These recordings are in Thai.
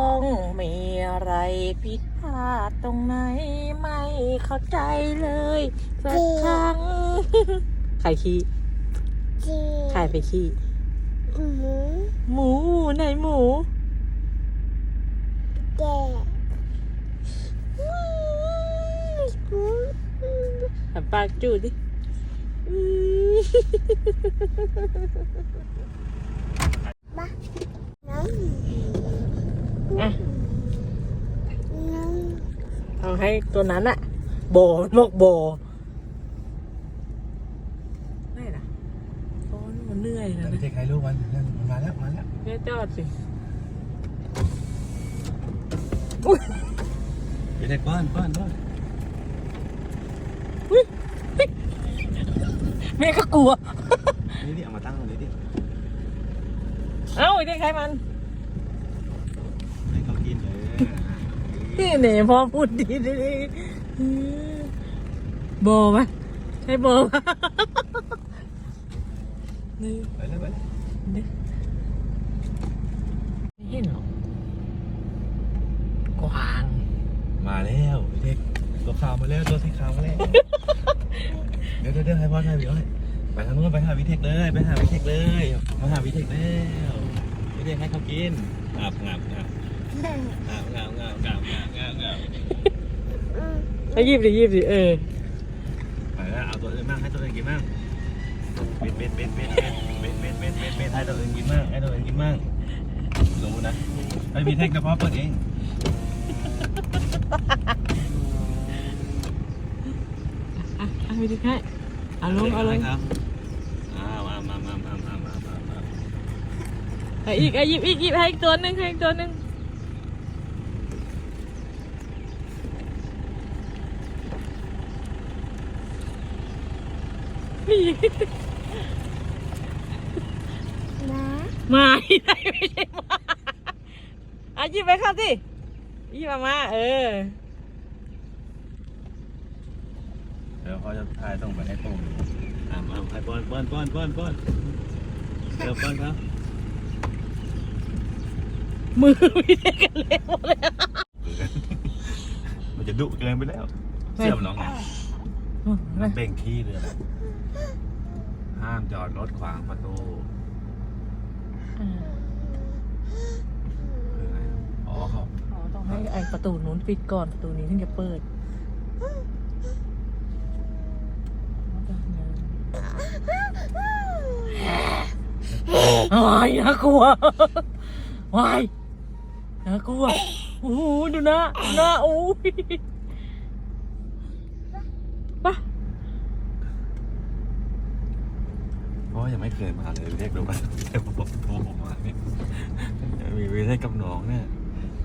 องมีอะไรผิดพลาดตรงไหนไม่เข้าใจเลยสักครั้งใครขี้จีใครไปขี้หมูหมูไหนหมูแก่หมูหันปากจูดดิอืมบ้าน้อง อะน้องเอาให้ตัวนั้นอะโบมันบอกโบไม่ล่ะโอ้ยมันเหนื่อยนะเด็กใครลูกมันนั่นมันมาแล้วมาแล้วแม่จอดสิเด็กป้อนป้อนป้อนแม่ก็กลัว นี่ดิเอามาตั้งตรงนี้ดิ เอ้าไอ้เด็กใครมัน ให้เขากินเลย นี่ เนี่ยพ่อพูดดีดีดีโบไหมใช่โบไหมนี่ไปเลยไปเลยนี่ไม่เห็นหรอกกวางมาแล้วเด็กตัวขาวมาแล้วตัวสีขาวมาแล้วเดี๋ยวเดี๋ยวเดี๋ยวให้พ่อถ่ายวิดีโอให้ไปทางนู้นไปหาวิเทคเลยไปหาวิเทคเลยมาหาวิเทคแล้ววิเทคให้เขากินงับงับงับ งับงับงับงับงับงับงับไอ้ยิบดิยิบดิเออไปแล้วเอาตัวอื่นบ้างให้ตัวอื่นกินบ้างเบ็ดเบ็ดเบ็ดเบ็ดเบ็ดเบ็ดเบ็ดเบ็ดเบ็ดให้ตัวอื่นกินบ้างให้ตัวอื่นกินบ้างรู้นะไอ้วิเทคกระเพาะเปิดเองอะเอาไปดิให้เอาลงเอาลงครับมามามามามามามาไอ้อีกไอ้ยิบอีกยิบให้อีกตัวหนึ่งให้อีกตัวหนึ่ง นี่นะมาที่ไหนไม่ใช่มาอะหยิบไปครับสิหยิบมามาเออ เดี๋ยวเขาจะถ่ายส่งไปให้ปุ่มอ่ามาให้ป้อนป้อนป้อนป้อนป้อนเดี๋ยวป้อนครับมือไม่ได้กันเร็วเลยอะมันจะดุเกินไปแล้ว เสื่อมน้องไงมันเบ่งขี้เลยนะห้ามจอดรถขวางประตูคือไงอ๋อเขาอ๋อต้องให้ไอประตูนู้นปิดก่อนประตูนี้ถึงจะเปิดวายน่ากลัววายน่ากลัวโอ้โหดูหน้าดูหน้าโอ้ยปะ เพราะว่ายังไม่เคยมาเลยวิเทคดูกันวิเทคบอกโทรผมมาเนี่ยมีวิเทคกับน้องเนี่ย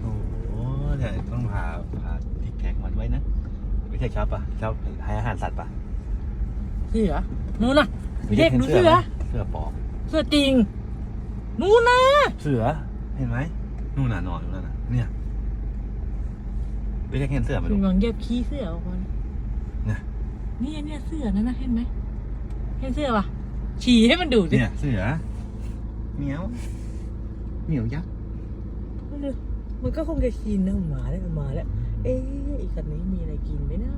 โอ้โหเดี๋ยวต้องพาพาทิกแท็กมาด้วยนะวิเทคชอบปะชอบให้อาหารสัตว์ปะเสือนู้นน่ะวิเทคดูเสือไหมเสือปลอมเสือจริงนู้นนะเสือเห็นไหมนู่นน่ะนอนอยู่นั่นน่ะเนี่ยวิเทคเห็นเสือไหมคุลูณกลองเย็บขี้เสือออกมาเนี่ยเนี่ยเนี่ยเสือนั่นนะเห็นไหมเห็นเสือปะ ฉี่ให้มันดูดดิเนี่ยเสือเหมียวเหมียวยักษ์มันก็คงจะกินนะหมาแล้วหมาแล้ว เอ๊ะอีกคันนี้มีอะไรกินไหมนะ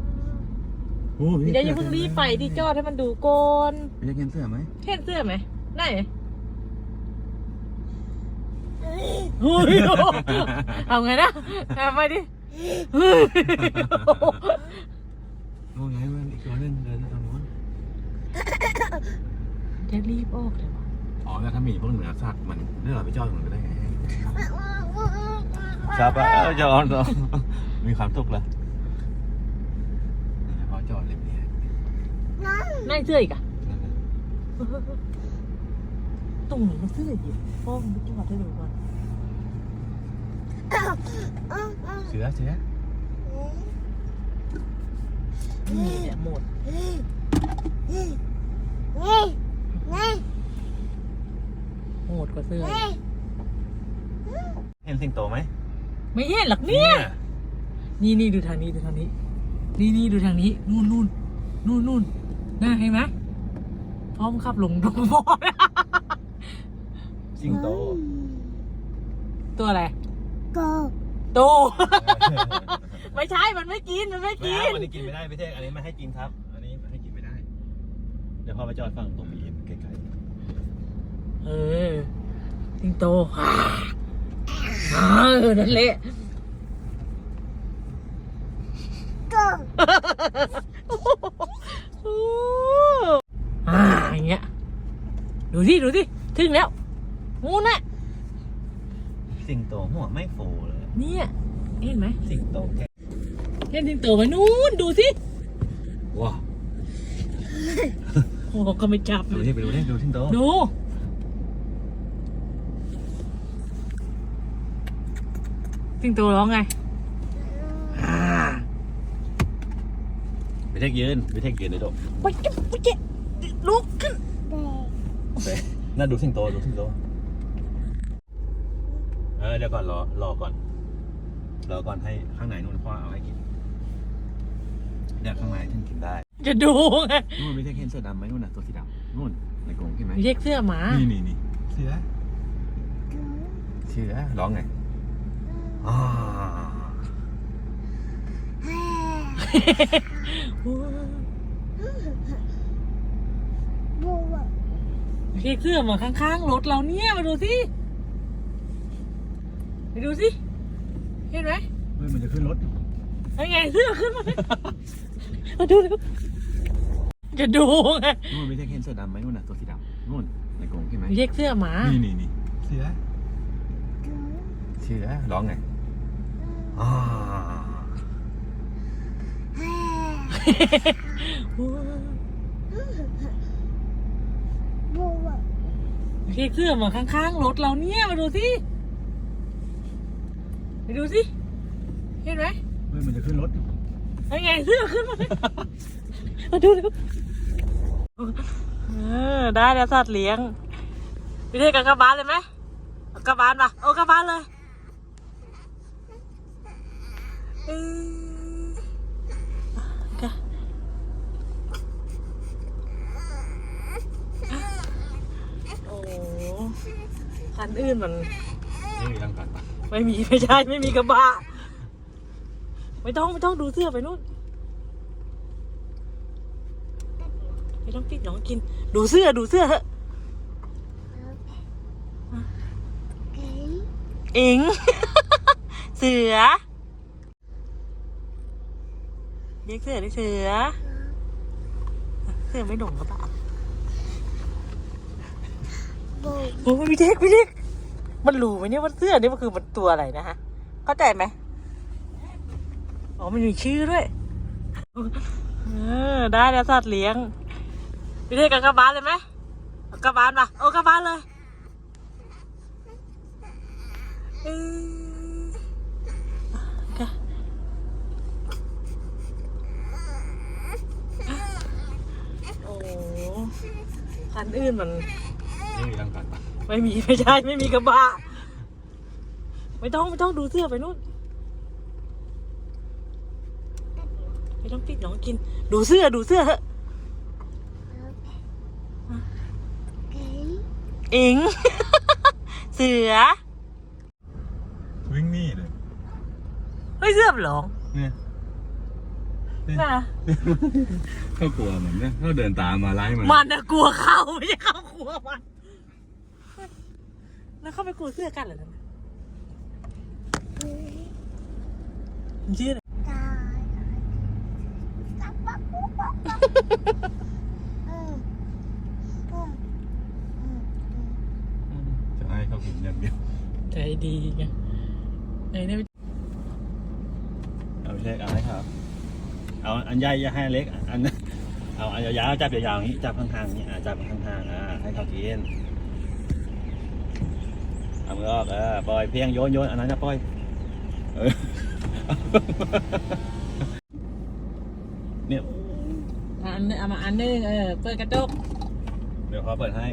โอ้เดี๋ยวอย่าเพิ่งรีบไปที่จอดให้มันดูก่อนวิเทคเห็นเสือไหมเห็นเสื้อไหมไหนเฮ้ยเอาไงนะเอาไปดิเฮ้ยโอ้ไงมันอีกตัวนึงเดินทางโน้น จะรีบออกเลยวะอ๋อแล้วถ้ามีพวกเหนือสัตว์มันเรื่องเราไปจอดตรงนั้นก็ได้ไงครับอะจอดเนาะมีความสุขเลยพอจอดเลยเนี่ยน้องนั่งเสื้ออีกอะตรงไหนมันเสื้ออีกพ่อมันจอดให้ดูก่อนเสือเสือนี่เนี่ยหมด นี่นี่ โหดกว่าเสื้อ นี่ เห็น สิงโตไหมไม่เห็นหรอกเนี่ย นี่นี่ดูทางนี้ดูทางนี้ นี่นี่ดูทางนี้ นู่นนู่นนู่นนู่นน่าเห็นไหมพร้อมขับลงดงพอสิงโต ตัวอะไรโกโต ไม่ใช่ มันไม่กิน มันไม่ไม่กิเอานอันนี้กินไม่ได้พี่เทกอันนี้ไม่ให้กินครับ อันนี้ไม่ให้กินไม่ได้ เดี๋ยวพอไปจอดฝั่งตรงบีเอ็มไกลเออสิงโตอ่าอ่า เออนั่นแหละโกอ่าอย่างเงี้ย ดูสิดูสิถึงแล้วงูน่ะๆสิงโตหัวไม่ฟูเลย เนี่ยเห็นไหมสิงโตแกเห็นสิงโตไหมนู้นดูสิว้าวโอ้ก็ไม่จับดูที่ไปดูที่ดูสิงโตดู สิงโตร้องไงอ่าพี่เทกยืนพี่เทกยืนเลยโดดไปเก็บไปเก็บลุกขึ้นเด็กไปน่าดูสิงโตดูสิงโตเออเดี๋ยวก่อนรอรอก่อนรอก่อนให้ข้างในนู่นพ่อเอาให้กินเนี่ยข้างในท่านกินได้ จะดูไงนู่นพี่เทกเห็นเสื้อดำไหมนู่นน่ะตัวสีดำนู่นในกรงเห็นไหมเรียกเสื้อหมานี่นี่นี่เสือโกเสือร้องไง อ่าแฮ่บัวเรียกเสื้อหมาข้างๆรถเราเนี่ยมาดูสิไปดูสิ เห็นไหมเฮ้ยมันจะขึ้นรถยังไงเสื้อขึ้นมามาดูดูจะดูไงนู่นพี่เทกเห็นเสื้อดำไหมนู่นน่ะตัวสีดำนู่นในกรงเห็นไหมเรียกเสื้อหมา นี่นี่นี่เสือโกเสือร้องไง อ่าแฮ่บัวเรียกเสื้อหมาข้างๆรถเราเนี่ย มาดูสิไปดูสิ เห็นไหมเฮ้ยมันจะขึ้นรถยังไงเสื้อขึ้นมามาดูดูเออได้แล้วสัตว์เลี้ยงพี่เทกกับกระบาลเลยไหมเอากระบาลมาเอากระบาลเลยเออก็ โอ้คันอื่นมันนี่มีรังกัดปะไม่มีไม่ใช่ไม่มีกระบะ ไม่ต้องไม่ต้องดูเสื้อไปนู่น ไม่ต้องปิดน้องกิน ดูเสื้อดูเสื้อเถอะเก๋งเองเสือ เรียกเสือเรียกเสือ เสือไม่หลงกระบะบัวโอ้ยพี่เด็กพี่เด็กมันรู้ไหมเนี่ยว่าเสื้อนี่มันคือมันตัวอะไรนะฮะ เข้าใจไหมอ๋อมันมีชื่อด้วย เออ ได้แล้วสัตว์เลี้ยง พี่เด็กกับกระบาลเลยไหมเอากระบาลมาเอากระบาลเลยเออก็โอ้ คันอื่นมันนี่มีรังกัดปะไม่มีไม่ใช่ไม่มีกระบะ ไม่ต้องไม่ต้องดูเสื้อไปนู่น ไม่ต้องปิดน้องกิน ดูเสื้อดูเสื้อเถอะเก๋งเองเสือ วิ่งนี่เลย เฮ้ยเสื้อมันหลงเนี่ย น่ะเขากลัวเหมือนเนี่ยเขาเดินตามมาไล่มันมันน่ะกลัวเขาไม่ใช่เขากลัวมันแล้วเข้าไปกลัวเสื้อกันเหรอนั่นน่ะมันชื่ออะไรตายตับปักปุ๊บปักปักอืมอืมอืมอืมจะให้เขากินอย่างเดียวใจดีไงไอ้เนี่ย เอาเล็กเอาให้ครับ เอาอันใหญ่อย่าให้อันเล็ก อันนั้นเอาอันยาวๆจับยาวๆอย่างนี้จับข้างๆอย่างนี้อ่าจับข้างๆอ่าให้เขากินเอามือออกเออปล่อยเพียงโยนโยนอันนั้นจะปล่อยเออเนี่ยอันนึงเอามาอันนึงเออเปิดกระจกเดี๋ยวเขาเปิดให้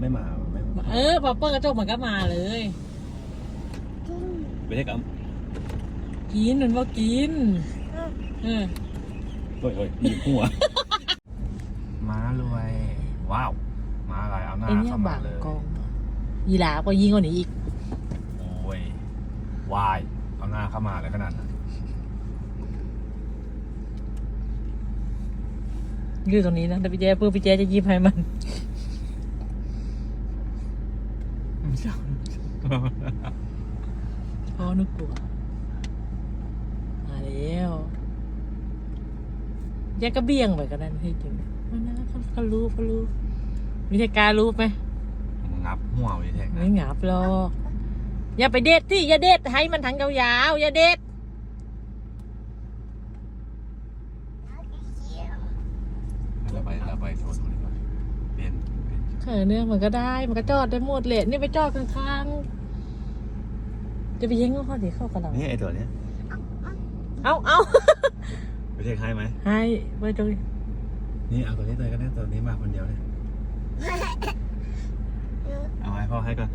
ไม่มาไม่เออพอเปิดกระจกมันก็มาเลยกินไม่ได้กับกินมันว่ากินเออโอ้ยโอ้ยมีหัว ม้ารวย ว้าวมาอะไรเอาหน้าไอเนี่ยเข้ามาบางเลยกองยีหลาก็ยิงกว่านี้อีก โอ้ยวายเอาหน้าเข้ามาเลยขนาดนั้นยืดตรงนี้นะแต่พี่แจ๊เพื่อพี่แจ๊จะยิ้มให้มันอ๋อนึกกลัวมาแล้วแยกกระเบี้ยงไปกันนั่นที่จริงมันนะเขาเขารู้เขารู้วิธีการรู้ไหมงับหัววิเทคนะไม่หงาบหรอกอย่าไปเด็ดที่อย่าเด็ดให้มันทั้งยาวๆอย่าเด็ดเราไปเราไปโซนนู้นดีกว่าเปลี่ยนเปลี่ยนเออเนี่ยมันก็ได้มันก็จอดได้หมดเลยนี่ไปจอดข้างๆจะไปยิงเขาดิเข้ากระดังนี่ไอตัวเนี้ยเอาเอา วิเทคให้ไหม ให้ไปตรงนี้นี่เอาตัวนี้เลยก็ได้ตัวนี้มาคนเดียวเลยเอาให้พ่อให้ก่อน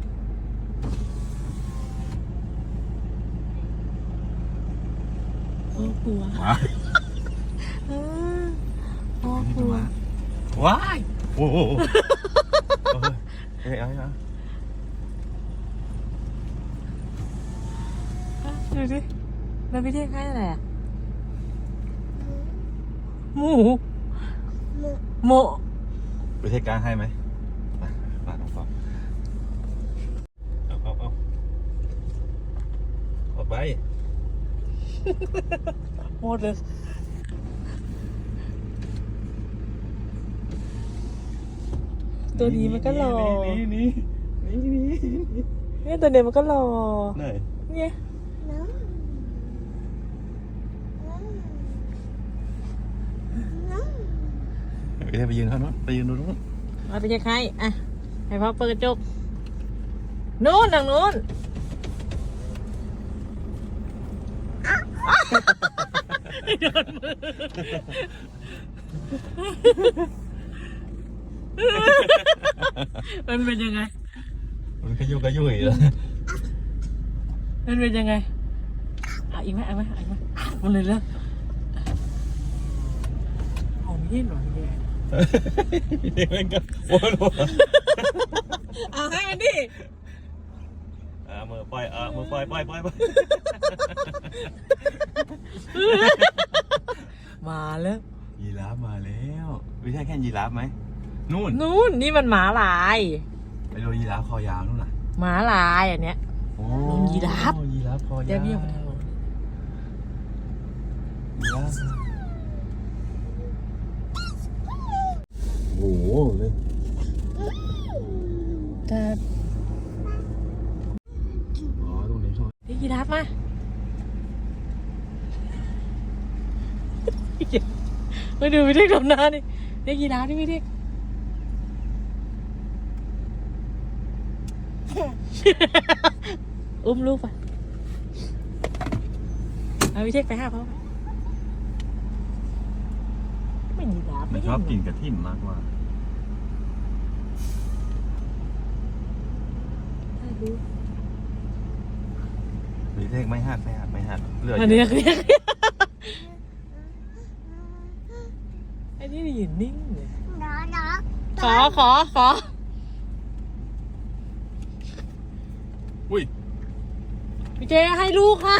โอ้กลัวมาเออโอ้กตัลัววว้ายโอ้โหเฮ้ยเอาให้เอาดูดิเราไปเรียกให้อะไรอะ หมูโมวิเทคกลางให้ไหมมามาลองฟังเอาเอาเอาออกไปหมดเลยตัวนี้มันก็รอนี่นี่นี่นี่นี่เนี่ยตัวเนี้ยมันก็รอไหนเนี่ย วิเทคไปยืนข้างนู้นไปยืนดูนู้นเอาไปเช็คให้อะให้พ่อเปิดกระจกนู้นทางนู้นโดนมือมันเป็นยังไง มันขยุกขยุยแล้วมันเป็นยังไงอะอีกไหมอีกไหมอีกไหมมันเลยแล้วโอ้ไม่ได้หรอเนี่ย เด็กมันก็วนวนเอาให้มันดิอ่ามือปล่อยอ่ามือปล่อยปล่อยปล่อยปล่อยมาแล้วยีราฟมาแล้ววิเทคแค่ยีราฟไหมนู่นนู้นนี่มันหมาลายไปดูยีราฟคอยาวนู่นน่ะหมาลายอันเนี้ยโอ้นู่นยีราฟยีราฟคอยาวเดี๋ยวพี่เอาไปทางโน้นยีราฟโอ้โห เลยแต่อ๋อตรงนี้เขานี่ยีราฟมามาดูพี่เด็กทำหน้านี่เด็กยีราฟนี่พี่เด็กอุ้มลูกไปเอาพี่เด็กไปห้าพ่อไปไม่ยีราฟมัไม่นชเห็อบนกินกระถิ่นมากกว่า ดูวิเทคไม่หักไม่หักไม่หักเหลืออันเยนี้อะเรียกอันนี้ยืนนิ่งเลยขอขอขออุ้ยพี่เจให้ลูกให้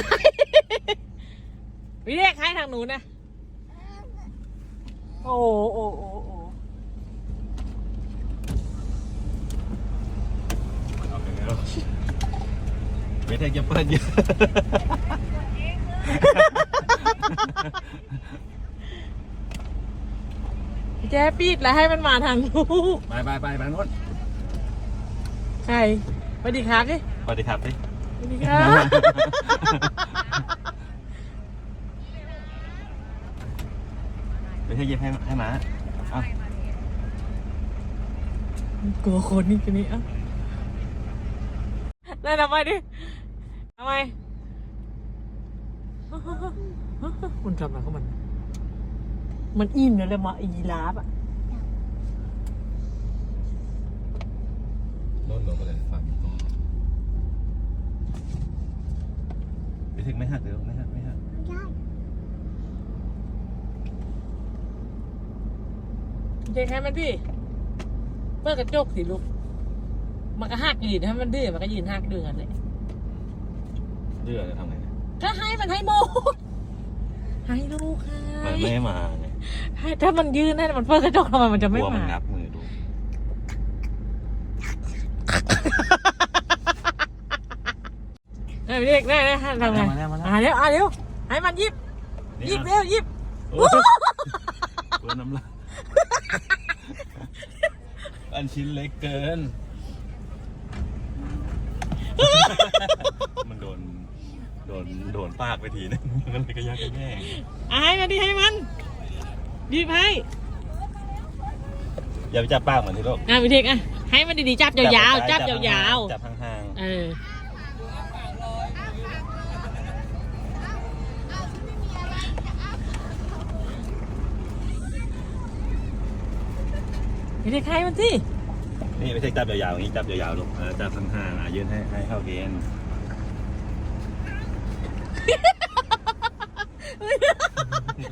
พี่เด็กให้ทางหนูนนะโอ้โหโอ้โหโอ้โหเอา ไปแล้เจะเปิดเยอะพี่ปิดแล้วให้มันมาทางลูกไปไปไปไปโน่นใครสวัสดีครับดิสวัสดีครับดิสวัสดีครับวิเทคเย็บให้ให้หมาเอากลัวคนนี่กันนี่อะ นั่นทำไมดิทำไมมันทำอะไรของมัน มันอิ่มแล้วเลยมาอีลาบอะโน่นลงไปเลยฝั่งนี้วิเทคไม่หักเดี๋ยวไม่หักไม่หักเจ๊ให้มันดิเปิดกระจกสิลูก มันก็หักยืนให้มันดื้อมันก็ยืนหักดื้อกันเลยเดือจะทำไงเนี่ยก็ให้มันให้โมกให้ลูกให้มันไม่ให้มาไงให้ถ้ามันยืนให้มันเปิดกระจกทำไมมันจะกไม่ลัวมันมางับมือดู เอ้ยเรียกได้ได้ให้ทำไงมาแล้วมาแล้ว อ่าเร็วอ่าเร็วให้มันยิบยิบเร็วยิบโอ้ยกลัวน้ำลายอันชิ้นเล็กเกิน มันโดน โดน โดนปากไปทีนึงมันเลยก็ยากกันแย่อะให้มันดิให้มันยิบให้อย่าไปจับปากเหมือนที่โลกอะพี่เทกอะให้มันดีๆจับยาวๆจับยาวจับห่างๆเออพี่เทกให้มันสิๆ นี่ไม่ใช่จับยาวๆอย่างนี้จับยาวๆลูกเออจับห่างๆอะยืนให้ให้เข้าเกณฑ์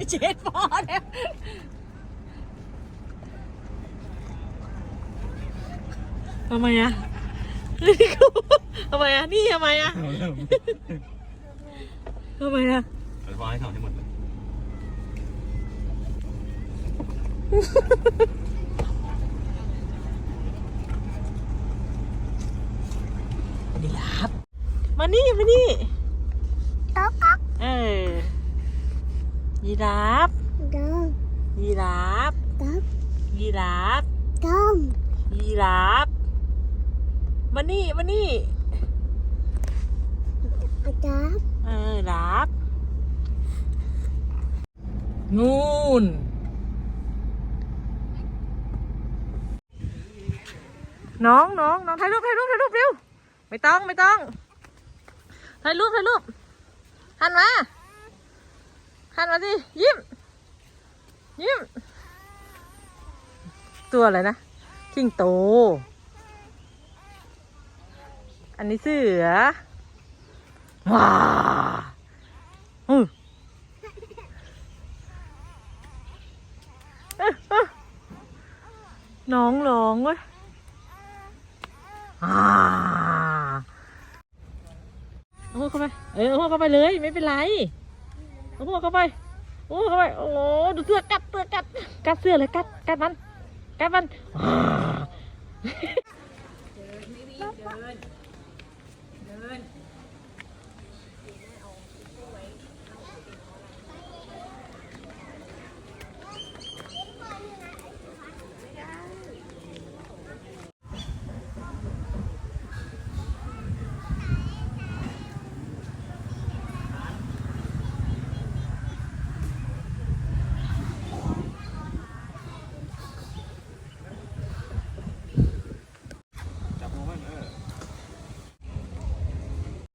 เช็ดพอแล้วทำไมอะทำไมอะนี่ทำไมอะทำไมอะเอาพอให้เขาให้หมดเลย ดีครับมานี่มานี่ต๊อกก๊อกเออยีราฟดงยีราฟต๊อกยีราฟดงยีราฟมานี่มานี่อาจารย์เออรับนู่นน้องน้องน้องถ่ายรูปถ่ายรูปถ่ายรูปเร็ว ไม่ต้องไม่ต้องถ่ายรูปถ่ายรูปหันมาหันมาสิยิ้ม ยิ้ม ตัวอะไรนะคิงโต อันนี้เสือว้าอือน้องร้องเว้ยอ่า เอาหัวเข้าไป เออเอาหัวเข้าไปเลย ไม่เป็นไรเอาหัวเข้าไปโอ้เข้าไป โอ้ดูเสื้อกัดเสื้อกัด กัดเสื้อเลยกัด กัดมัน กัดมันเดินไม่วิ่เดิน เดิน